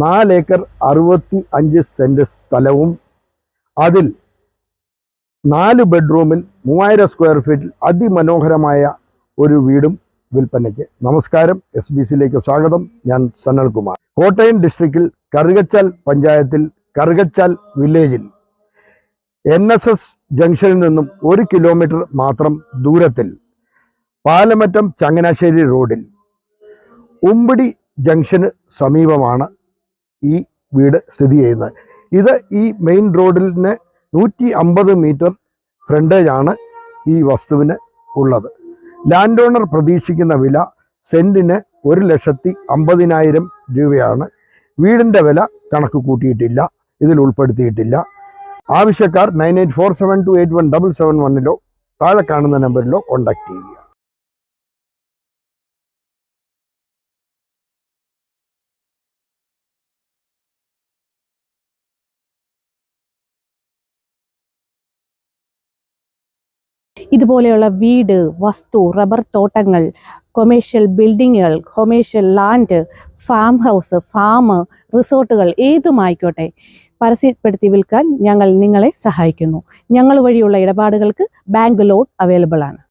നാലേക്കർ അറുപത്തി അഞ്ച് സെന്റ് സ്ഥലവും അതിൽ നാല് ബെഡ്റൂമിൽ മൂവായിരം സ്ക്വയർ ഫീറ്റിൽ അതിമനോഹരമായ ഒരു വീടും വിൽപ്പനയ്ക്ക്. നമസ്കാരം. എസ് ബി സിയിലേക്ക് സ്വാഗതം. ഞാൻ സനൽകുമാർ. കോട്ടയം ഡിസ്ട്രിക്റ്റിൽ കറുകച്ചാൽ പഞ്ചായത്തിൽ കറുകച്ചാൽ വില്ലേജിൽ എൻ എസ് എസ് ജംഗ്ഷനിൽ നിന്നും ഒരു കിലോമീറ്റർ മാത്രം ദൂരത്തിൽ പാലമറ്റം ചങ്ങനാശ്ശേരി റോഡിൽ ഉമ്പിടി ജംഗ്ഷന് സമീപമാണ് ഈ വീട് സ്ഥിതി ചെയ്യുന്നത്. ഇത് ഈ മെയിൻ റോഡിന് നൂറ്റി അമ്പത് മീറ്റർ ഫ്രണ്ടേജ് ആണ് ഈ വസ്തുവിന് ഉള്ളത്. ലാൻഡ് ഓണർ പ്രതീക്ഷിക്കുന്ന വില സെന്റിന് ഒരു ലക്ഷത്തി അമ്പതിനായിരം രൂപയാണ്. വീടിന്റെ വില കണക്ക് കൂട്ടിയിട്ടില്ല ഇതിൽ ഉൾപ്പെടുത്തിയിട്ടില്ല. ആവശ്യക്കാർ nine eight four seven two eight one double seven വണ്ണിലോ താഴെ കാണുന്ന നമ്പറിലോ കോൺടാക്ട് ചെയ്യുക. ഇതുപോലെയുള്ള വീട് വസ്തു റബ്ബർ തോട്ടങ്ങൾ commercial ബിൽഡിങ്ങുകൾ commercial land farm house farm റിസോർട്ടുകൾ ഏതുമായിക്കോട്ടെ പരസ്യപ്പെടുത്തി വിൽക്കാൻ ഞങ്ങൾ നിങ്ങളെ സഹായിക്കുന്നു. ഞങ്ങൾ വഴിയുള്ള ഇടപാടുകൾക്ക് ബാങ്ക് ലോൺ അവൈലബിൾ ആണ്.